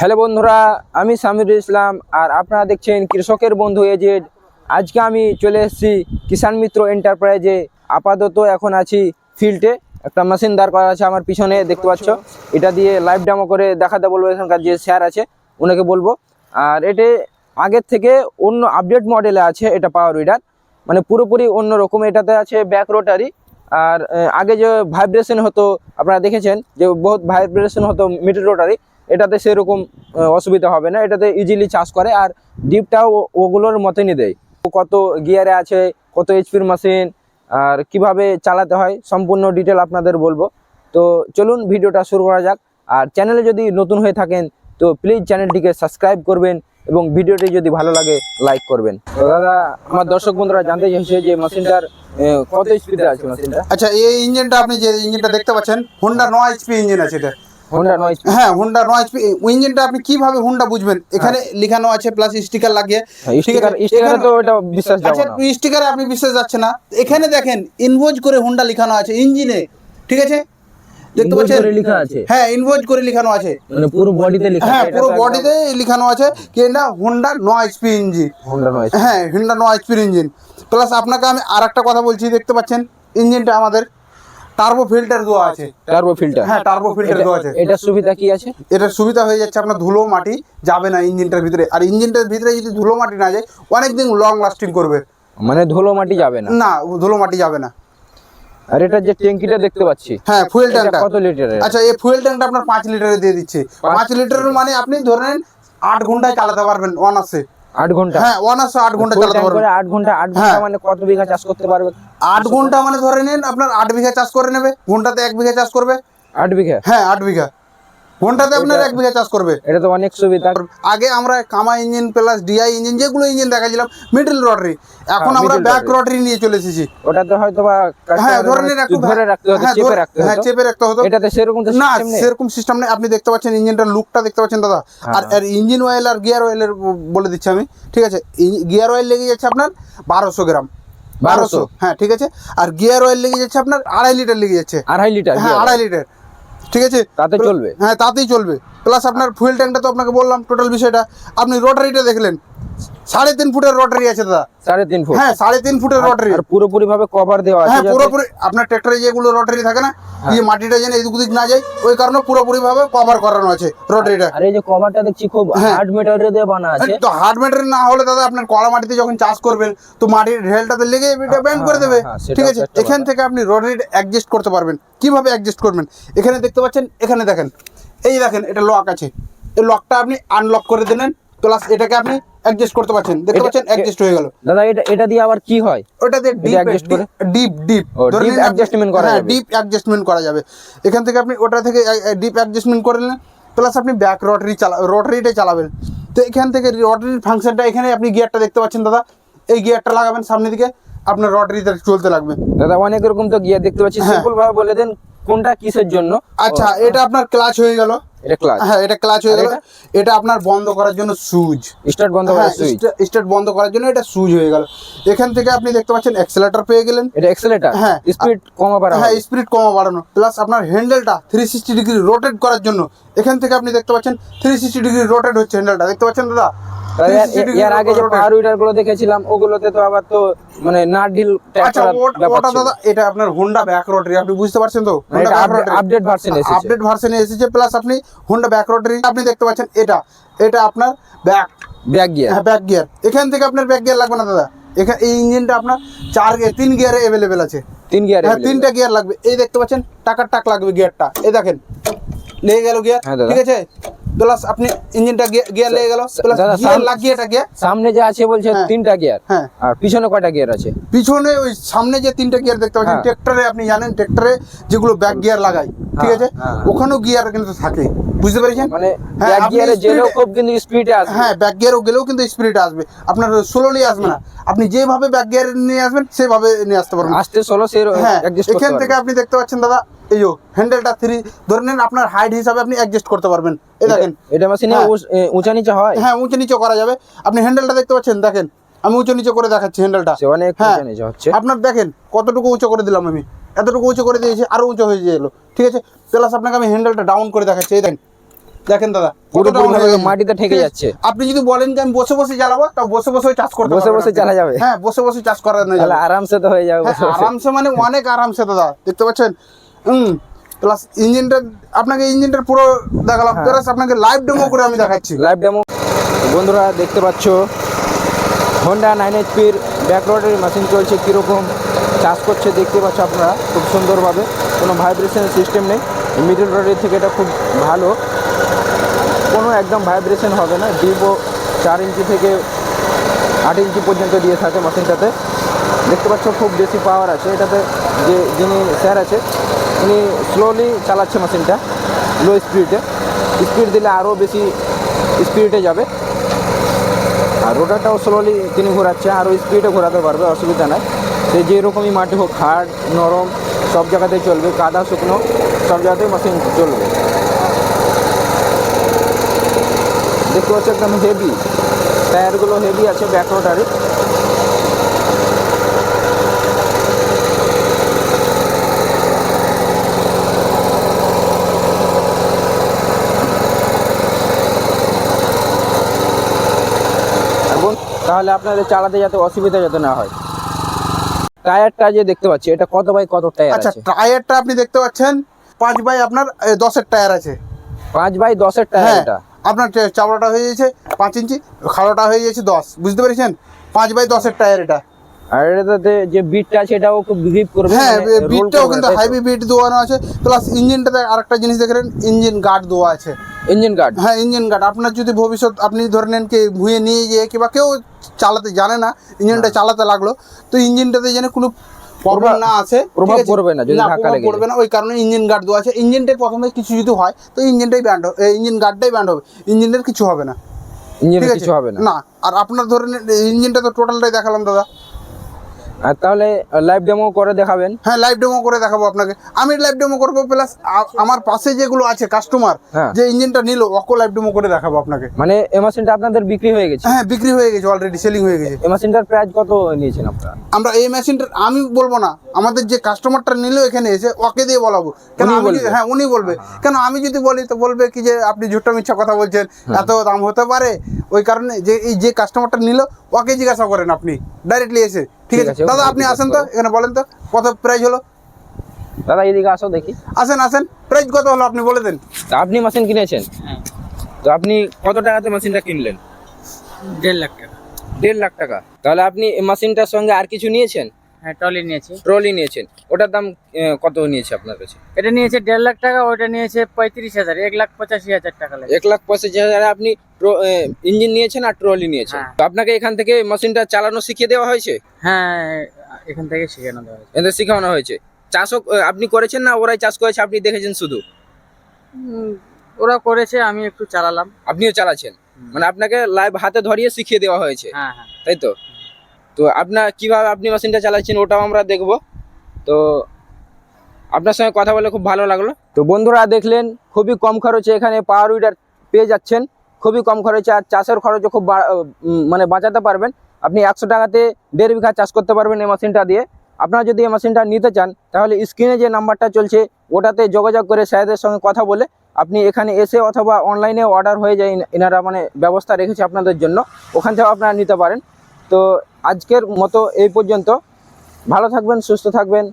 Hello বন্ধুরা, আমি সামিরুল ইসলাম আর আপনারা দেখছেন কৃষকের বন্ধু এজেড আজকে আমি চলে এসেছি কিষাণ মিত্র এন্টারপ্রাইজে। আপাতত এখন আছি ফিল্ডে, একটা মেশিন দাঁড় করা আছে আমার পিছনে, দেখতে পাচ্ছ? এটা দিয়ে লাইভ ডেমো করে দেখাতে বলব এখানকার যে স্যার আছে, ওনাকে বলব। আর এটি আগের থেকে অন্য আপডেট মডেলে আছে, এটা পাওয়ার উইডার মানে পুরোপুরি অন্য রকম, এটাতে আছে ব্যাক রোটারি আর আগে যে ভাইব্রেশন হতো, আপনারা দেখেছেন যে বহুত ভাইব্রেশন হতো মিডল রোটারি এটাতে সেরকম অসুবিধা হবে না, এটাতে ইজিলি চাষ করে আর ডিপটাও ওগুলোর মতনই দেয়। কত গিয়ারে আছে, কত এইচপির মেশিন আর কীভাবে চালাতে হয়, সম্পূর্ণ ডিটেল আপনাদের বলব। তো চলুন ভিডিওটা শুরু করা যাক। আর চ্যানেলে যদি নতুন হয়ে থাকেন, তো প্লিজ চ্যানেলটিকে সাবস্ক্রাইব করবেন এবং ভিডিওটি যদি ভালো লাগে লাইক করবেন। দাদা, আমার দর্শক বন্ধুরা জানতে চাইছে যে মেশিনটার কত স্পিডে আছে মেশিনটা আচ্ছা এই ইঞ্জিনটা আপনি যে ইঞ্জিনটা দেখতে পাচ্ছেন হোন্ডা নয় এইচপি ইঞ্জিন আছে এটা। হ্যাঁ হোন্ডা ইঞ্জিনটা আপনি কীভাবে হোন্ডা বুঝবেন? এখানে লেখানো আছে প্লাস স্টিকার লাগিয়ে। স্টিকার স্টিকারে তো এটা বিশ্বাস যাবে আচ্ছা না। স্টিকারে আপনি বিশ্বাস যাচ্ছে না। এখানে দেখেন ইনভোজ করে হোন্ডা লেখানো আছে ইঞ্জিনে। ঠিক আছে? দেখতে পাচ্ছেন? লেখা আছে। হ্যাঁ ইনভোজ করে লেখানো আছে। মানে পুরো বডিতে লেখা হ্যাঁ পুরো বডিতে লেখানো আছে কি এটা? হোন্ডা নয় এইচপি ইঞ্জিন হোন্ডা হ্যাঁ হোন্ডা ইঞ্জিন প্লাস আপনাকে আমি আর একটা কথা বলছি দেখতে পাচ্ছেন? ইঞ্জিনটা আমাদের। টার্বো ফিল্টার দেওয়া আছে। টার্বো ফিল্টার হ্যাঁ টার্বো ফিল্টার দেওয়া আছে। এটার সুবিধা কি আছে? এটার সুবিধা হয়ে যাচ্ছে আপনার ধুলো মাটি যাবে না ইঞ্জিনটার ভিতরে। আর ইঞ্জিনটার ভিতরে যদি ধুলো মাটি না যায় অনেক দিন লং লাস্টিং করবে। মানে ধুলো মাটি যাবে না? না ধুলো মাটি যাবে না। আর এটা যে ট্যাঙ্কিটা দেখতে পাচ্ছি হ্যাঁ ফুয়েল ট্যাঙ্কটা কত লিটারের? আচ্ছা এই ফুয়েল ট্যাঙ্কটা আপনার পাঁচ লিটারে দিয়ে দিচ্ছে। পাঁচ লিটারের মানে আপনি ধরেন আট ঘন্টায় চালাতে পারবেন অনার্সে আট ঘণ্টা। হ্যাঁ অনার্সে আট ঘণ্টা চালাতে পারবে। আট ঘণ্টা আট ঘণ্টা হ্যাঁ। মানে কত বিঘা চাষ করতে পারবে? আট ঘণ্টা মানে ধরে নিন আপনার আট বিঘা চাষ করে নেবে ঘন্টাতে এক বিঘা চাষ করবে। আট বিঘা? হ্যাঁ আট বিঘা। ঘন্টাতে আপনার এক বিঘা চাষ করবে? এটা তো অনেক সুবিধা। আগে আমরা কামা ইঞ্জিন প্লাস ডিআই ইঞ্জিন যেগুলো ইঞ্জিন দেখাছিলাম মিডল রটারি এখন হ্যাঁ, আমরা ব্যাক রটারি নিয়ে চলে এসেছি। ওটাতে হয়তো বা হ্যাঁ ধরে একটু ধরে রাখতে হতো হ্যাঁ, চেপে রাখতে হ্যাঁ চেপে রাখতে হতো এটাতে সেরকম তো না সেরকম সিস্টেম নেই। আপনি দেখতে পাচ্ছেন ইঞ্জিনটার লুকটা দেখতে পাচ্ছেন দাদা? আর এর ইঞ্জিন অয়েল আর গিয়ার অয়েলের বলে দিচ্ছি আমি ঠিক আছে? গিয়ার অয়েল লেগে যাচ্ছে আপনার বারোশো গ্রাম। বারোশো? হ্যাঁ ঠিক আছে? আর গিয়ার অয়েল লেগে যাচ্ছে আপনার আড়াই লিটার লেগে যাচ্ছে। আড়াই লিটার হ্যাঁ আড়াই লিটার। ঠিক আছে? তাতে চলবে? হ্যাঁ তাতেই চলবে। প্লাস আপনার ফুয়েল ট্যাঙ্কটা তো আপনাকে বললাম টোটাল বিষয়টা। আপনি রোটারিটা দেখলেন। সাড়ে তিন ফুটের রোটারি আছে দাদা। সাড়ে তিন ফুট? হ্যাঁ সাড়ে তিন ফুটের রোটারি। আর পুরোপুরি ভাবে কভার দেওয়া আছে হ্যাঁ পুরোপুরি আপনার ট্রাক্টরে যেগুলো রোটারি থাকে না হ্যাঁ। দিয়ে মাটিটা যেন এদিক ওদিক না যায় ওই কারণে পুরোপুরি ভাবে কভার করানো আছে রোটারিটা। আর এই যে কভারটা দেখছি খুব হ্যাঁ। হার্ড মেটারিয়াল দিয়ে বানা আছে। তো হার্ড ম্যাটেরিয়াল না হলে দাদা আপনার কড়া মাটিতে যখন চাষ করবেন তো মাটির ঢেলটাতে লেগে এটা ব্যান্ড করে দেবে। হ্যাঁ, ঠিক আছে? এখান থেকে আপনি রোটারিটা অ্যাডজাস্ট করতে পারবেন। কীভাবে অ্যাডজাস্ট করবেন? এখানে দেখতে পাচ্ছেন এখানে দেখেন। এই দেখেন এটা লক আছে। এই লকটা আপনি আনলক করে দিলেন। প্লাস এটাকে আপনি অ্যাডজাস্ট করতে পারছেন। দেখতে পাচ্ছেন অ্যাডজাস্ট হয়ে গেল। দাদা এটা এটা দিয়ে আবার কি হয়? ওটাতে ডিপ adjust করে? ডিপ ডিপ deep adjustment করা যাবে। ডিপ অ্যাডজাস্টমেন্ট করা যাবে। এখান থেকে আপনি ওটা থেকে ডিপ অ্যাডজাস্টমেন্ট করে নিলেন। প্লাস আপনি ব্যাক রটারি চালা রটারিটা চালাবেন। তো এখান থেকে রটারির ফাংশনটা এখানে আপনি গিয়ারটা দেখতে পাচ্ছেন দাদা। এই গিয়ারটা লাগাবেন সামনের দিকে। আপনার রটারিতে চলতে লাগবে। দাদা অনেক রকম তো গিয়ার দেখতে পাচ্ছি। হ্যাঁ। সিম্পল ভাবে বলে দেন কোনটা কিসের জন্য? আচ্ছা এটা আপনার ক্লাচ হয়ে গেল। এটা ক্লাচ হ্যাঁ এটা ক্লাচ হয়ে গেল। এটা? আপনার বন্ধ করার জন্য সুইচ। স্টার্ট বন্ধ হ্যাঁ করার সুইচ স্টার্ট বন্ধ করার জন্য এটা সুইচ হয়ে গেল। এখান থেকে আপনি দেখতে পাচ্ছেন অ্যাক্সেলেটর পেয়ে গেলেন। এটা এক্সেলেটার হ্যাঁ। স্পিড কমা পারা হ্যাঁ স্পিড কমা বাড়ানো প্লাস আপনার হ্যান্ডেলটা থ্রি সিক্সটি ডিগ্রি রোটেট করার জন্য। এখান থেকে আপনি দেখতে পাচ্ছেন থ্রি সিক্সটি ডিগ্রি রোটেট হচ্ছে হ্যান্ডেলটা দেখতে পাচ্ছেন দাদা? 360 এর আগে যে পাওয়ার উইডারগুলো দেখেছিলাম ওগুলোতে তো আবার তো মানে নাট ডিল আচ্ছা ওটা- দাদা এটা আপনার হোন্ডা ব্যাক রোটারি আপনি বুঝতে পারছেন তো? আপডেট ভার্সন এসেছে। আপডেট ভার্সনে এসেছে প্লাস আপনি হোন্ডা ব্যাক রোটারি আপনি দেখতে পাচ্ছেন এটা। এটা আপনার ব্যাক ব্যাক গিয়ার হ্যাঁ ব্যাক গিয়ার এখান থেকে আপনার ব্যাক গিয়ার লাগবে না দাদা। এখানে এই ইঞ্জিনটা আপনার চার গিয়ার তিন গিয়ারে অ্যাভেলেবেল আছে। তিন গিয়ার হ্যাঁ তিনটা গিয়ার লাগবে। এই দেখতে পাচ্ছেন টাকার টাক লাগবে গিয়ারটা এই দেখেন। লেগে গেল গিয়ার হ্যাঁ, ঠিক আছে? প্লাস আপনি ইঞ্জিনটা গিয়ার লেগে গেল। প্লাস গিয়ার লাগিয়ে এটা গিয়ার সামনে যে আছে বলছে হ্যাঁ। তিনটা গিয়ার। হ্যাঁ। আর পিছনে কয়টা গিয়ার আছে? পিছনে ওই সামনে যে তিনটা গিয়ার দেখতে পাচ্ছেন হ্যাঁ। ট্রেক্টরে আপনি জানেন ট্রেক্টরে যেগুলো ব্যাক গিয়ার লাগাই ঠিক হ্যাঁ, আছে? হ্যাঁ। ওখানেও গিয়ার কিন্তু থাকে বুঝতে পেরেছেন? মানে ব্যাক গিয়ারে speed- খুব কিন্তু স্পিডে আসবে। হ্যাঁ ব্যাক গিয়ারও গেলেও কিন্তু স্পিড আসবে। আপনার স্লোলি আসবে না। আপনি যেভাবে ব্যাক গিয়ার নিয়ে আসবেন সেভাবে নিয়ে আসতে পারবেন। আসতে ষোলো সে হ্যাঁ এখান থেকে আপনি দেখতে পাচ্ছেন দাদা এই যে হ্যান্ডেলটা থ্রি ধরে নেন আপনার হাইট হিসাবে আপনি অ্যাডজাস্ট করতে পারবেন। এই দেখেন। এটা মেশিনে হ্যাঁ। উঁচা নিচা হয়? হ্যাঁ উঁচু নিচে করা যাবে। আপনি হ্যান্ডেলটা দেখতে পাচ্ছেন দেখেন। আমি উঁচু নিচে করে দেখাচ্ছি হ্যান্ডেলটা সে অনেক হ্যাঁ। উঁচা হচ্ছে। আপনার দেখেন কতটুকু উঁচু করে দিলাম আমি। এতটুকু উঁচু করে দিয়েছি আরও উঁচু হয়ে গেলো। ঠিক আছে? প্লাস আপনাকে আমি হ্যান্ডেলটা ডাউন করে দেখাচ্ছি এই দেখেন। দেখেন দাদা। মাটিতে ঠেকে যাচ্ছে। আপনি যদি বলেন যে আমি বসে বসে চালাবো তা বসে বসে চাষ করতে বসে বসে। চালা যাবে? হ্যাঁ বসে বসে চাষ করা না আরামসে তো হয়ে যাবে হ্যাঁ। আরামসে মানে অনেক আরামসে দাদা দেখতে পাচ্ছেন? হুম। প্লাস ইঞ্জিনটা আপনাকে ইঞ্জিনটার পুরো দেখালাম। হ্যাঁ। প্লাস আপনাকে লাইভ ডেমো করে আমি দেখাচ্ছি। লাইভ ডেমো বন্ধুরা দেখতে পাচ্ছ হন্ডা নাইন এইচপির ব্যাকরোডের মেশিন চলছে কীরকম। চাষ করছে দেখতে পাচ্ছ আপনারা খুব সুন্দরভাবে। কোনো ভাইব্রেশন সিস্টেম নেই। মিডল রোডের থেকে এটা খুব ভালো। কোনো একদম ভাইব্রেশন হবে না। ডিপো চার ইঞ্চি থেকে আট ইঞ্চি পর্যন্ত দিয়ে থাকে মেশিনটাতে দেখতে পাচ্ছ খুব বেশি পাওয়ার আছে। এটাতে যে যিনি স্যার আছে উনি স্লোলি চালাচ্ছে মেশিনটা লো স্পিডে স্পিড দিলে আরও বেশি স্পিডে যাবে। আর রোটারটাও স্লোলি তিনি ঘোরাচ্ছে আরও স্পিডে ঘোরাতে পারবে, অসুবিধা নাই। সে যেরকমই মাটি হোক হার্ড নরম, সব জায়গাতেই চলবে, কাদা, শুকনো, সব জায়গাতেই মেশিন চলবে। দেখতে পাচ্ছি একদম হেভি টায়ারগুলো হেভি আছে ব্যাক রোটারে এবং তাহলে আপনাদের চালাতে যাতে অসুবিধা যাতে না হয়। টায়ারটা যে দেখতে পাচ্ছি এটা কত বাই কত টায়ার আচ্ছা টায়ারটা আপনি দেখতে পাচ্ছেন পাঁচ বাই আপনার দশের টায়ার আছে। পাঁচ বাই দশের টায়ার হ্যাঁ এটা? আপনার চে- চাবড়াটা হয়ে যাচ্ছে পাঁচ ইঞ্চি খাড়াটা হয়ে যাচ্ছে দশ। বুঝতে পেরেছেন? পাঁচ বাই দশের টায়ার এটা। আর এটাতে যে বিটটা আছে এটাও খুব গ্রিপ করবে হ্যাঁ মানে বিটটাও কিন্তু হাইভি বিট দেওয়ানো আছে। প্লাস ইঞ্জিনটাতে আরেকটা জিনিস দেখলেন ইঞ্জিন গার্ড দেওয়া আছে। ইঞ্জিন গার্ড হ্যাঁ ইঞ্জিন গার্ড আপনার যদি ভবিষ্যৎ আপনি ধরে নেন কি ভুঁয়ে নিয়ে গিয়ে কিংবা কেউ চালাতে জানে না ইঞ্জিনটা চালাতে লাগল তো ইঞ্জিনটাতে যেন কোনো প্রবলেম না আছে প্রভাব পড়বে না যদি ধাক্কা লেগে পড়বে না ওই কারণে ইঞ্জিন গার্ড দেওয়া আছে। ইঞ্জিনটাই প্রথমে কিছু যদি হয় তো ইঞ্জিনটাই ব্যান্ড হবে ইঞ্জিন গার্ডটাই ব্যান্ড হবে। ইঞ্জিনের কিছু হবে না। ইঞ্জিনে ঠিক আছে? কিছু হবে না। না আর আপনার ধরে নেন ইঞ্জিনটা তো টোটালটাই দেখালাম দাদা। আর তাহলে লাইভ ডেমো করে দেখাবেন। হ্যাঁ লাইভ ডেমো করে দেখাবো আপনাকে। আমি লাইভ ডেমো করব প্লাস আমার পাশে যেগুলো আছে কাস্টমার হ্যাঁ। যে ইঞ্জিনটা নিল ওকে লাইভ ডেমো করে দেখাবো আপনাকে। মানে এই মেশিনটা আপনাদের বিক্রি হয়ে গেছে? হ্যাঁ বিক্রি হয়ে গেছে অলরেডি সেলিং হয়ে গেছে। এই মেশিনটার প্রাইস কত নিয়েছেন আপনারা? আমরা এই মেশিনটা আমি বলব না আমাদের যে কাস্টমারটা নিল এখানে এসে ওকে দিয়ে বলাবো। কেন হ্যাঁ উনি বলবে। কেন আমি যদি বলি তো বলবে কি যে আপনি ঝুটো মিথ্যা কথা বলছেন এত দাম হতে পারে? ওই কারণে যে এই যে কাস্টমারটা নিল ওকে জিজ্ঞাসা করেন আপনি ডাইরেক্টলি এসে। ঠিক আছে? দাদা আপনি আসেন তো এখানে বলেন তো কত প্রাইস হলো? দাদা এদিকে আসো দেখি। আসেন আসেন। প্রাইস কত হলো আপনি বলে দেন। তা আপনি মেশিন কিনেছেন? হ্যাঁ। তো আপনি কত টাকাতে মেশিনটা কিনলেন? দেড় লাখ টাকা। দেড় লাখ টাকা। তাহলে আপনি এই মেশিনটার সঙ্গে আর কিছু নিয়েছেন? হ্যাঁ ট্রলি নিয়েছি। ট্রলি নিয়েছেন। ওটার দাম কত নিয়েছে আপনার কাছে? এটা নিয়েছে দেড় লাখ টাকা ওটা নিয়েছে পঁয়ত্রিশ হাজার এক লাখ পঁচাশি হাজার টাকা লাগে এক লাখ পঁচাশি হাজারে আপনি ইঞ্জিন নিয়েছেন আর ট্রলি নিয়েছেন? হ্যাঁ। তো আপনাকে এখান থেকে মেশিনটা চালানো শিখিয়ে দেওয়া হয়েছে? হ্যাঁ এখান থেকে শেখানো দেওয়া হয়েছে। এদের শেখানো হয়েছে। চাষও আপনি করেছেন না ওরাই চাষ করেছে আপনি দেখেছেন শুধু? ওরা করেছে আমি একটু চালালাম। আপনিও চালাচ্ছেন। মানে আপনাকে লাইভ হাতে ধরিয়ে শিখিয়ে দেওয়া হয়েছে। হ্যাঁ হ্যাঁ। তাই তো? তো আপনার কীভাবে আপনি মেশিনটা চালাচ্ছেন ওটাও আমরা দেখব। তো আপনার সঙ্গে কথা বলে খুব ভালো লাগল। তো বন্ধুরা দেখলেন, খুবই কম খরচে এখানে পাওয়ার উইডার পেয়ে যাচ্ছেন। খুবই কম খরচে আর চাষের খরচও খুব মানে বাঁচাতে পারবেন। আপনি একশো টাকাতে দেড় বিঘা চাষ করতে পারবেন এই মেশিনটা দিয়ে। আপনারা যদি এই মেশিনটা নিতে চান, তাহলে স্ক্রিনে যে নাম্বারটা চলছে, ওটাতে যোগাযোগ করে স্যারদের সঙ্গে কথা বলে আপনি এখানে এসে অথবা অনলাইনে অর্ডার হয়ে যায় এনারা মানে ব্যবস্থা রেখেছে আপনাদের জন্য, ওখান থেকেও আপনারা নিতে পারেন। তো আজকের মতো এই পর্যন্ত। ভালো থাকবেন সুস্থ থাকবেন।